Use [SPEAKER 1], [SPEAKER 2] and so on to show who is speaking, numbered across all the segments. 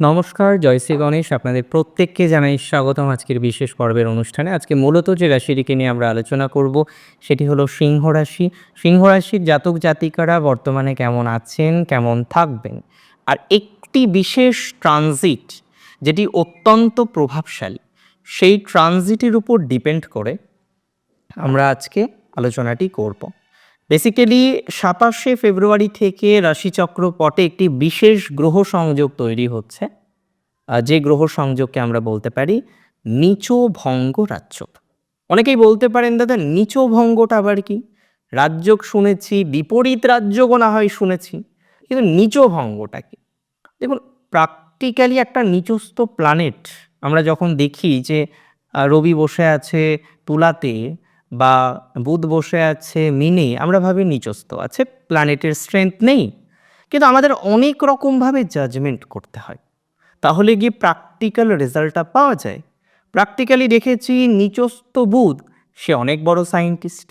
[SPEAKER 1] নমস্কার জয়শ্রী গণেশ। আপনাদের প্রত্যেককে জানাই স্বাগতম আজকের বিশেষ পর্বের অনুষ্ঠানে। আজকে মূলত যে রাশিটিকে নিয়ে আমরা আলোচনা করব, সেটি হলো সিংহ রাশি। সিংহ রাশির জাতক জাতিকারা বর্তমানে কেমন আছেন, কেমন থাকবেন? আর একটি বিশেষ ট্রানজিট, যেটি অত্যন্ত প্রভাবশালী, সেই ট্রানজিটের উপর ডিপেন্ড করে আমরা আজকে আলোচনাটি করব। বেসিক্যালি সাতাশে ফেব্রুয়ারি থেকে রাশিচক্র পটে একটি বিশেষ গ্রহ সংযোগ তৈরি হচ্ছে। যে গ্রহ সংযোগকে আমরা বলতে পারি নিচো ভঙ্গ রাজ্যক অনেকেই বলতে পারেন, দাদা, নিচো ভঙ্গটা আবার কি? রাজ্যক শুনেছি, বিপরীত রাজ্যকও না হয় শুনেছি, কিন্তু নিচো ভঙ্গটা কি? দেখুন প্র্যাকটিক্যালি একটা নিচস্থ প্ল্যানেট আমরা যখন দেখি যে রবি বসে আছে তুলাতে বা বুধ বসে আছে, মিনে, আমরা ভাবি নিচস্থ আছে প্ল্যানেটের স্ট্রেংথ নেই। কিন্তু আমাদের অনেক রকমভাবে জাজমেন্ট করতে হয়। তাহলে গিয়ে প্র্যাকটিক্যাল রেজাল্টটা পাওয়া যায়। প্র্যাকটিক্যালি দেখেছি নিচস্থ বুধ, সে অনেক বড় সায়েন্টিস্ট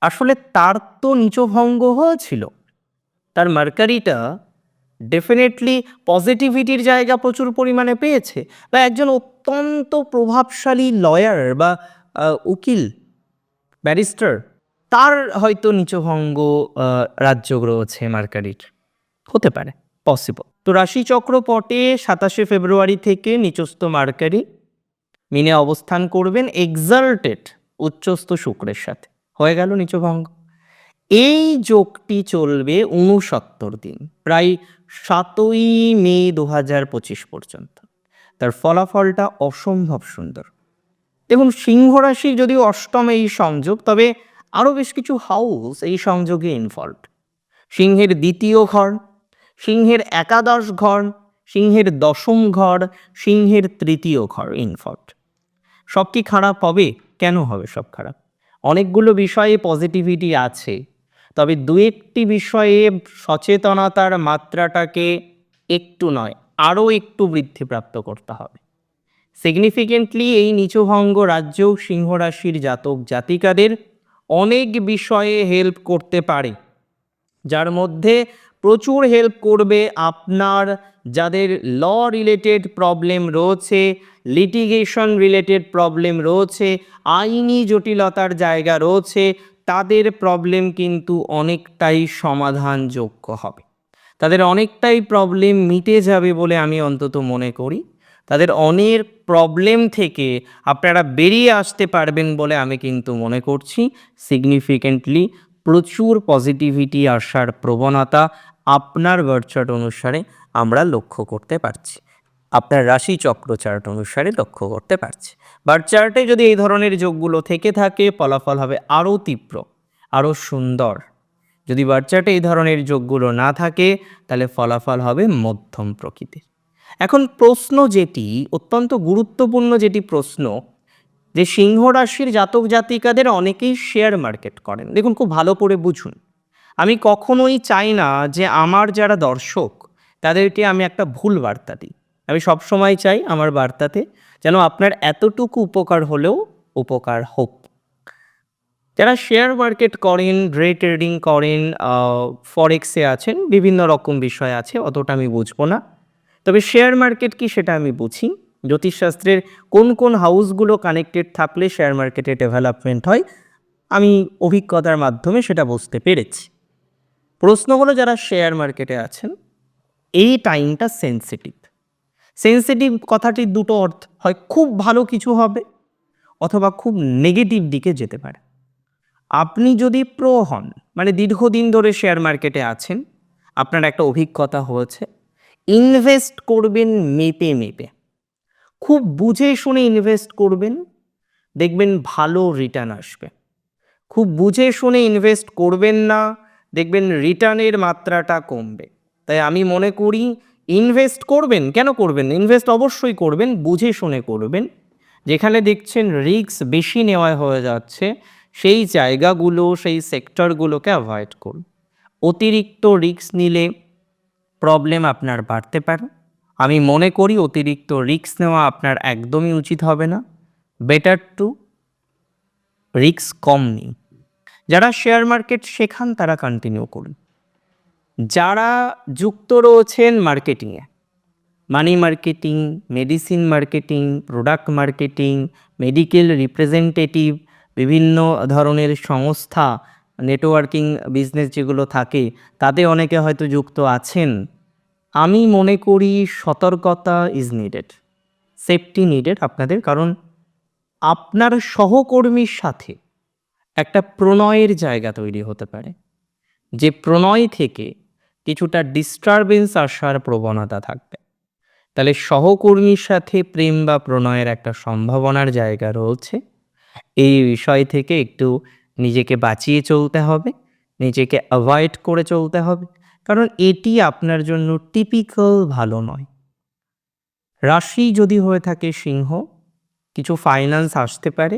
[SPEAKER 1] আসলে তার তো নিচভঙ্গ হয়েছিল তার মার্কারিটা ডেফিনেটলি পজিটিভিটির জায়গা প্রচুর পরিমাণে পেয়েছে। বা একজন অত্যন্ত প্রভাবশালী লয়ার বা উকিল ব্যারিস্টার। তার হয়তো নিচভঙ্গ রাজ্য রয়েছে মার্কারির হতে পারে পসিবল তো রাশিচক্র পটে সাতাশে ফেব্রুয়ারি থেকে নিচস্থ মার্কারি মিনে অবস্থান করবেন এক্সাল্টেড উচ্চস্থ শুক্রের সাথে। হয়ে গেল নিচভঙ্গ। এই যোগটি চলবে উনসত্তর দিন, প্রায় সাতই মে দু হাজার পঁচিশ পর্যন্ত। তার ফলাফলটা অসম্ভব সুন্দর। দেখুন, সিংহ রাশির যদিও অষ্টম এই সংযোগ, তবে আরও বেশ কিছু হাউস এই সংযোগে ইনভলভ সিংহের দ্বিতীয় ঘর, সিংহের একাদশ ঘর, সিংহের দশম ঘর, সিংহের তৃতীয় ঘর ইনভলভ সব কি খারাপ হবে? কেন হবে সব খারাপ? অনেকগুলো বিষয়ে পজিটিভিটি আছে, তবে দু একটি বিষয়ে সচেতনতার মাত্রাটাকে একটু নয় আরও একটু বৃদ্ধিপ্রাপ্ত করতে হবে। সিগনিফিকেন্টলি এই নিচভঙ্গ সিংহ রাশির জাতক জাতিকাদের অনেক বিষয়ে হেল্প করতে পারে। যার মধ্যে প্রচুর হেল্প করবে আপনার যাদের ল রিলেটেড প্রবলেম রয়েছে লিটিগেশন রিলেটেড প্রবলেম রয়েছে, আইনি জটিলতার জায়গা রয়েছে, তাদের প্রবলেম কিন্তু অনেকটাই সমাধানযোগ্য হবে। তাদের অনেকটাই প্রবলেম মিটে যাবে বলে আমি অন্তত মনে করি। তাদের অনেক প্রবলেম থেকে আপনারা বেরিয়ে আসতে পারবেন বলে আমি কিন্তু মনে করছি। সিগনিফিকেন্টলি প্রচুর পজিটিভিটি আসার প্রবণতা আপনার বার্চার্ট অনুসারে আমরা লক্ষ্য করতে পারছি। আপনার রাশি চক্র চার্ট অনুসারে লক্ষ্য করতে পারছি। বার্থ চার্টে যদি এই ধরনের যোগগুলো থেকে থাকে, ফলাফল হবে আরও তীব্র আরও সুন্দর। যদি বার্থ চার্টে এই ধরনের যোগগুলো না থাকে, তাহলে ফলাফল হবে মধ্যম প্রকৃতির। এখন প্রশ্ন যেটি, অত্যন্ত গুরুত্বপূর্ণ যেটি প্রশ্ন, যে সিংহ রাশির জাতক জাতিকাদের অনেকেই শেয়ার মার্কেট করেন। দেখুন, খুব ভালো করে বুঝুন। আমি কখনোই চাই না যে আমার যারা দর্শক, তাদেরকে আমি একটা ভুল বার্তা দিই। আমি সবসময় চাই আমার বার্তাতে যেন আপনার এতটুকু উপকার হলেও উপকার হোক। যারা শেয়ার মার্কেট করেন ড্রে ট্রেডিং করেন ফরেক্সে আছেন, বিভিন্ন রকম বিষয় আছে, অতটা আমি বুঝব না। তবে শেয়ার মার্কেট কি সেটা আমি বুঝি। জ্যোতিষশাস্ত্রের কোন কোন হাউসগুলো কানেক্টেড থাকলে শেয়ার মার্কেটে ডেভেলপমেন্ট হয়, আমি অভিজ্ঞতার মাধ্যমে সেটা বুঝতে পেরেছি। প্রশ্ন হলো, যারা শেয়ার মার্কেটে আছেন, এই টাইমটা সেন্সিটিভ সেন্সিটিভ কথাটির দুটো অর্থ হয়, খুব ভালো কিছু হবে অথবা খুব নেগেটিভ দিকে যেতে পারে। আপনি যদি প্রো হন মানে দীর্ঘদিন ধরে শেয়ার মার্কেটে আছেন, আপনার একটা অভিজ্ঞতা হয়েছে ইনভেস্ট করবেন মেপে মেপে। খুব বুঝে শুনে ইনভেস্ট করবেন, দেখবেন ভালো রিটার্ন আসবে। খুব বুঝে শুনে ইনভেস্ট করবেন না, দেখবেন রিটার্নের মাত্রাটা কমবে। তাই আমি মনে করি ইনভেস্ট করবেন, কেন করবেন? ইনভেস্ট অবশ্যই করবেন, বুঝে শুনে করবেন। যেখানে দেখছেন রিস্ক বেশি নেওয়া হয়ে যাচ্ছে, সেই জায়গাগুলো, সেই সেক্টরগুলোকে অ্যাভয়েড করুন। অতিরিক্ত রিস্ক নিলে প্রবলেম আপনার বাড়তে পারে। আমি মনে করি অতিরিক্ত রিস্ক নেওয়া আপনার একদমই উচিত হবে না। বেটার টু রিস্ক কম নিন যারা শেয়ার মার্কেট শেখান, তারা কন্টিনিউ করুন। যারা যুক্ত রয়েছেন মার্কেটিংয়ে money marketing medicine marketing product marketing medical representative বিভিন্ন ধরনের সংস্থা নেটওয়ার্কিং বিজনেস যেগুলো থাকে, তাতে অনেকে হয়তো যুক্ত আছেন। আমি মনে করি সতর্কতা ইজ নিডেড সেফটি নিডেড আপনাদের, কারণ আপনার সহকর্মীর সাথে একটা প্রণয়ের জায়গা তৈরি হতে পারে। যে প্রণয় থেকে কিছুটা ডিস্টারবেন্স আসার প্রবণতা থাকবে। তাহলে সহকর্মীর সাথে প্রেম বা প্রণয়ের একটা সম্ভাবনার জায়গা রয়েছে। এই বিষয় থেকে একটু নিজেকে বাঁচিয়ে চলতে হবে, নিজেকে অ্যাভয়েড করে চলতে হবে, কারণ এটি আপনার জন্য টিপিক্যাল ভালো নয়। রাশি যদি হয়ে থাকে সিংহ, কিছু ফাইন্যান্স আসতে পারে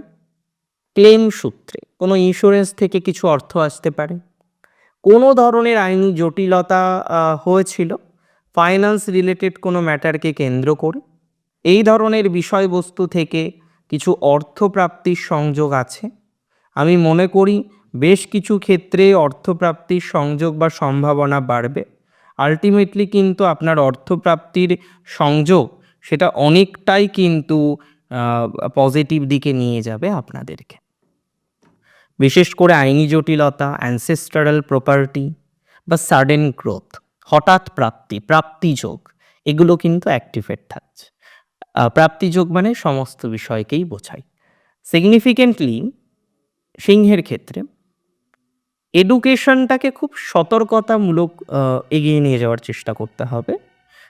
[SPEAKER 1] ক্লেম সূত্রে, কোনো ইন্স্যুরেন্স থেকে কিছু অর্থ আসতে পারে। কোনো ধরনের আইনি জটিলতা হয়েছিল ফাইন্যান্স রিলেটেড কোনো ম্যাটারকে কেন্দ্র করে, এই ধরনের বিষয়বস্তু থেকে কিছু অর্থপ্রাপ্তির সংযোগ আছে। আমি মনে করি বেশ কিছু ক্ষেত্রে অর্থপ্রাপ্তির সংযোগ বা সম্ভাবনা বাড়বে। আলটিমেটলি কিন্তু আপনার অর্থপ্রাপ্তির সংযোগ সেটা অনেকটাই কিন্তু পজিটিভ দিকে নিয়ে যাবে আপনাদেরকে। বিশেষ করে আইনি জটিলতা অ্যানসেস্টারাল প্রপার্টি বা সাডেন গ্রোথ হঠাৎ প্রাপ্তি, প্রাপ্তিযোগ, এগুলো কিন্তু অ্যাক্টিভেট থাকছে। প্রাপ্তিযোগ মানে সমস্ত বিষয়কেই বোঝায়। সিগনিফিকেন্টলি সিংহের ক্ষেত্রে এডুকেশনটাকে খুব সতর্কতামূলক এগিয়ে নিয়ে যাওয়ার চেষ্টা করতে হবে।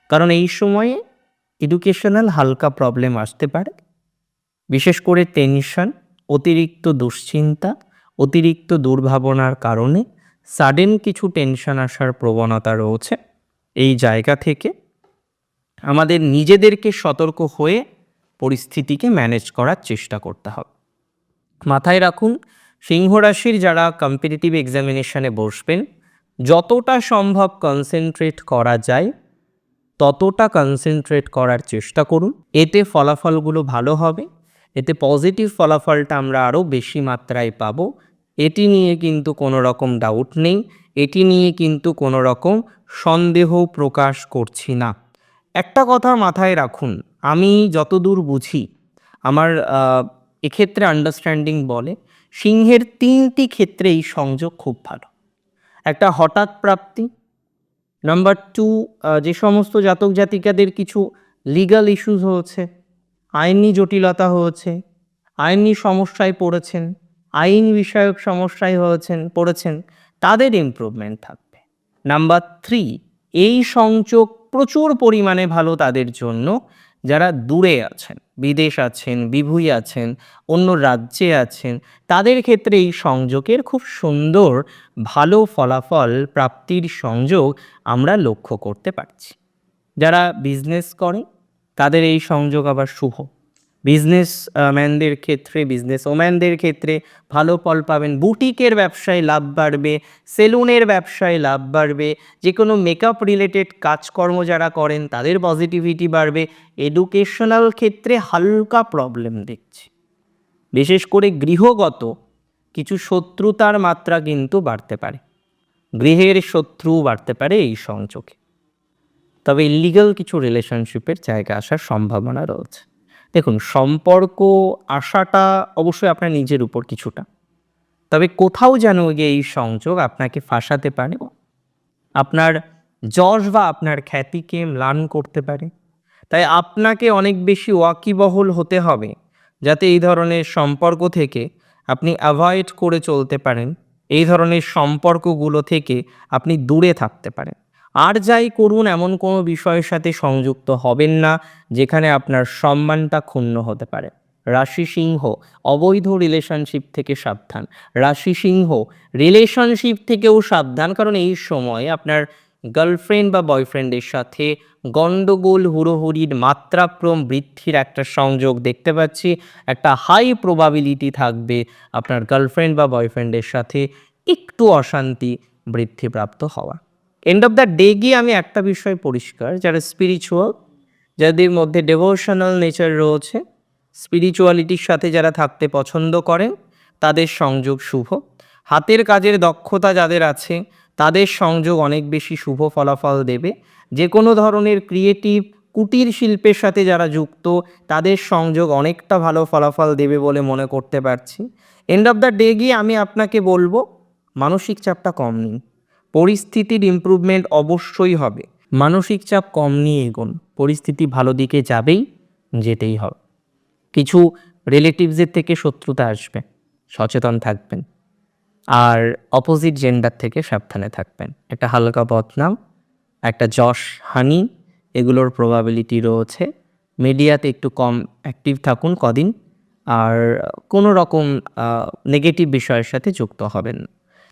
[SPEAKER 1] কারণ এই সময়ে এডুকেশনাল হালকা প্রবলেম আসতে পারে। বিশেষ করে টেনশন অতিরিক্ত দুশ্চিন্তা, অতিরিক্ত দুর্ভাবনার কারণে সাডেন কিছু টেনশন আসার প্রবণতা রয়েছে এই জায়গা থেকে। আমাদের নিজেদেরকে সতর্ক হয়ে পরিস্থিতিকে ম্যানেজ করার চেষ্টা করতে হবে। মাথায় রাখুন সিংহ রাশির যারা কম্পিটিটিভ এক্সামিনেশনে বসবেন, যতটা সম্ভব কনসেন্ট্রেট করা যায়, ততটা কনসেন্ট্রেট করার চেষ্টা করুন। এতে ফলাফলগুলো ভালো হবে, এতে পজিটিভ ফলাফলটা আমরা আরও বেশি মাত্রায় পাবো। এটি নিয়ে কিন্তু কোনো রকম ডাউট নেই, এটি নিয়ে কিন্তু কোনো রকম সন্দেহ প্রকাশ করছি না। একটা কথা মাথায় রাখুন, আমি যতদূর বুঝি, আমার এক্ষেত্রে আন্ডারস্ট্যান্ডিং বলে সিংহের তিনটি ক্ষেত্রে এই সংযোগ খুব ভালো। একটা হঠাৎ প্রাপ্তি নাম্বার টু যে সমস্ত জাতক জাতিকাদের কিছু লিগাল ইস্যুস হয়েছে, আইনি জটিলতা হয়েছে, আইনি সমস্যায় পড়েছেন, আইন বিষয়ক সমস্যায় হয়েছেন, পড়েছেন, তাদের ইমপ্রুভমেন্ট থাকবে। নাম্বার থ্রি এই সংযোগ প্রচুর পরিমাণে ভালো তাদের জন্য, যারা দূরে আছেন। বিদেশ আছেন, বিভূই আছেন, অন্য রাজ্যে আছেন, তাদের ক্ষেত্রে এই সংযোগের খুব সুন্দর, ভালো ফলাফল, প্রাপ্তির সংযোগ আমরা লক্ষ্য করতে পারছি। যারা বিজনেস করে তাদের এই সংযোগ আবার শুভ। বিজনেস ম্যানদের ক্ষেত্রে বিজনেস ওম্যানদের ক্ষেত্রে ভালো ফল পাবেন। বুটিকের ব্যবসায় লাভ বাড়বে, সেলুনের ব্যবসায় লাভ বাড়বে যে কোনো মেকআপ রিলেটেড কাজকর্ম যারা করেন, তাদের পজিটিভিটি বাড়বে। এডুকেশনাল ক্ষেত্রে হালকা প্রবলেম দেখছি। বিশেষ করে গৃহগত, কিছু শত্রুতার মাত্রা কিন্তু বাড়তে পারে। গৃহের শত্রু বাড়তে পারে এই সংযোগে। তবে ইলিগাল কিছু রিলেশনশিপের জায়গা আসার সম্ভাবনা রয়েছে। দেখুন, সম্পর্ক আসাটা অবশ্যই আপনার নিজের উপর কিছুটা। তবে কোথাও যেন গিয়ে এই সংযোগ আপনাকে ফাঁসাতে পারে আপনার যশ বা আপনার খ্যাতিকে ম্লান করতে পারে। তাই আপনাকে অনেক বেশি ওয়াকিবহল হতে হবে যাতে এই ধরনের সম্পর্ক থেকে আপনি অ্যাভয়েড করে চলতে পারেন। এই ধরনের সম্পর্কগুলো থেকে আপনি দূরে থাকতে পারেন। আর যাই করুন, এমন কোনো বিষয়ের সাথে সংযুক্ত হবেন না, যেখানে আপনার সম্মানটা ক্ষুণ্ণ হতে পারে। রাশি সিংহ, অবৈধ রিলেশনশিপ থেকে সাবধান। রাশি সিংহ রিলেশনশিপ থেকেও সাবধান, কারণ এই সময় আপনার গার্লফ্রেন্ড বা বয়ফ্রেন্ডের সাথে গণ্ডগোল, হুড়োহুড়ির মাত্রাক্রম বৃদ্ধির একটা সংযোগ দেখতে পাচ্ছি। একটা হাই প্রবাবিলিটি থাকবে আপনার গার্লফ্রেন্ড বা বয়ফ্রেন্ডের সাথে একটু অশান্তি বৃদ্ধিপ্রাপ্ত হওয়া। এন্ড অফ দ্য ডে গিয়ে আমি একটা বিষয় পরিষ্কার, যারা স্পিরিচুয়াল যাদের মধ্যে ডেভোশনাল নেচার রয়েছে স্পিরিচুয়ালিটির সাথে যারা থাকতে পছন্দ করেন, তাদের সংযোগ শুভ। হাতের কাজের দক্ষতা যাদের আছে, তাদের সংযোগ অনেক বেশি শুভ ফলাফল দেবে। যে কোনো ধরনের ক্রিয়েটিভ কুটির শিল্পের সাথে যারা যুক্ত, তাদের সংযোগ অনেকটা ভালো ফলাফল দেবে বলে মনে করতে পারছি। এন্ড অফ দ্য ডে গিয়ে আমি আপনাকে বলব, মানসিক চাপটা কম নিন। পরিস্থিতির ইমপ্রুভমেন্ট অবশ্যই হবে। মানসিক চাপ কম নিয়ে এগোন। পরিস্থিতি ভালো দিকে যাবেই, যেতেই হবে। কিছু রিলেটিভসের থেকে শত্রুতা আসবে, সচেতন থাকবেন। আর অপোজিট জেন্ডার থেকে সাবধানে থাকবেন। একটা হালকা বদনাম একটা যশ হানি এগুলোর প্রবাবিলিটি রয়েছে। মিডিয়াতে একটু কম অ্যাক্টিভ থাকুন কদিন, আর কোনো রকম নেগেটিভ বিষয়ের সাথে যুক্ত হবেন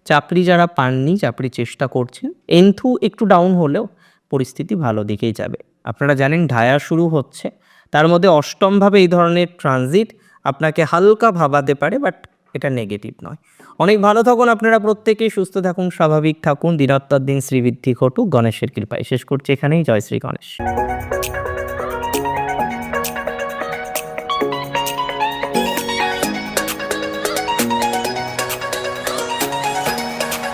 [SPEAKER 1] চাকরি যারা পাননি চাকরি চেষ্টা করছেন, এন্থু একটু ডাউন হলেও পরিস্থিতি ভালো দিকেই যাবে। আপনারা জানেন ঢায়া শুরু হচ্ছে, তার মধ্যে অষ্টমভাবে এই ধরনের ট্রানজিট আপনাকে হালকা ভাবাতে পারে বাট এটা নেগেটিভ নয়। অনেক ভালো থাকুন আপনারা প্রত্যেকেই, সুস্থ থাকুন, স্বাভাবিক থাকুন। দিনত্তর দিন শ্রীবৃদ্ধি ঘটুক। গণেশের কৃপায়। শেষ করছি এখানেই। জয় শ্রী গণেশ।